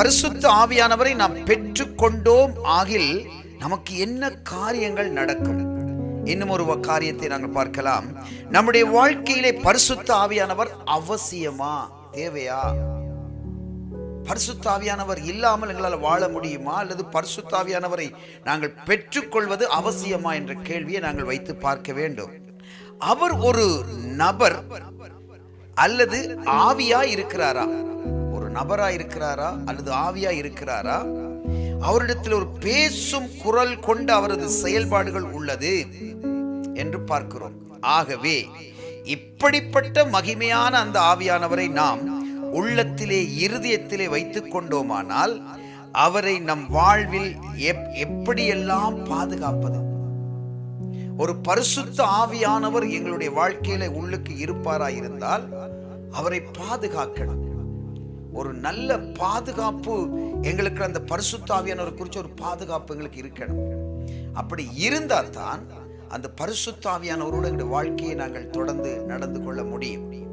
பரிசுத்த ஆவியானவரை நாம் பெற்றுக்கொண்டோம் ஆகில் நமக்கு என்ன காரியங்கள் நடக்கும்? இன்னும் ஒரு காரியத்தை நாங்கள் பார்க்கலாம். நம்முடைய வாழ்க்கையிலே பரிசுத்த ஆவியானவர் அவசியமா? தேவையா? பரிசுத்தாவியானவர் இல்லாமல் எங்களால் வாழ முடியுமா? அல்லது பரிசுத்தாவியானவரை நாங்கள் பெற்றுக்கொள்வது அவசியமா என்ற கேள்வியை நாங்கள் வைத்து பார்க்க வேண்டும். அவர் ஒரு நபர் அல்லது ஆவியா இருக்கிறாரா? ஒரு நபரா இருக்கிறாரா அல்லது ஆவியா இருக்கிறாரா அவரிடத்தில் ஒரு பேசும் குரல் கொண்ட அவரது செயல்பாடுகள் உள்ளது என்று பார்க்கிறோம். ஆகவே இப்படிப்பட்ட மகிமையான அந்த ஆவியானவரை நாம் உள்ளத்திலே இருதயத்திலே வைத்துக் கொண்டோமானால் அவரை நம் வாழ்வில் எப்- எப்படியெல்லாம் பாதுகாப்பது? ஒரு பரிசுத்த ஆவியானவர் எங்களுடைய வாழ்க்கையில உள்ளுக்கு இருப்பாரா இருந்தால் அவரை பாதுகாக்கணும். ஒரு நல்ல பாதுகாப்பு எங்களுக்கு அந்த பரிசுத்தாவியானவர் குறித்து ஒரு பாதுகாப்பு எங்களுக்கு இருக்கணும். அப்படி இருந்தால் தான் அந்த பரிசுத்தாவியானவரோடு எங்களுடைய வாழ்க்கையை நாங்கள் தொடர்ந்து நடந்து கொள்ள முடியும்.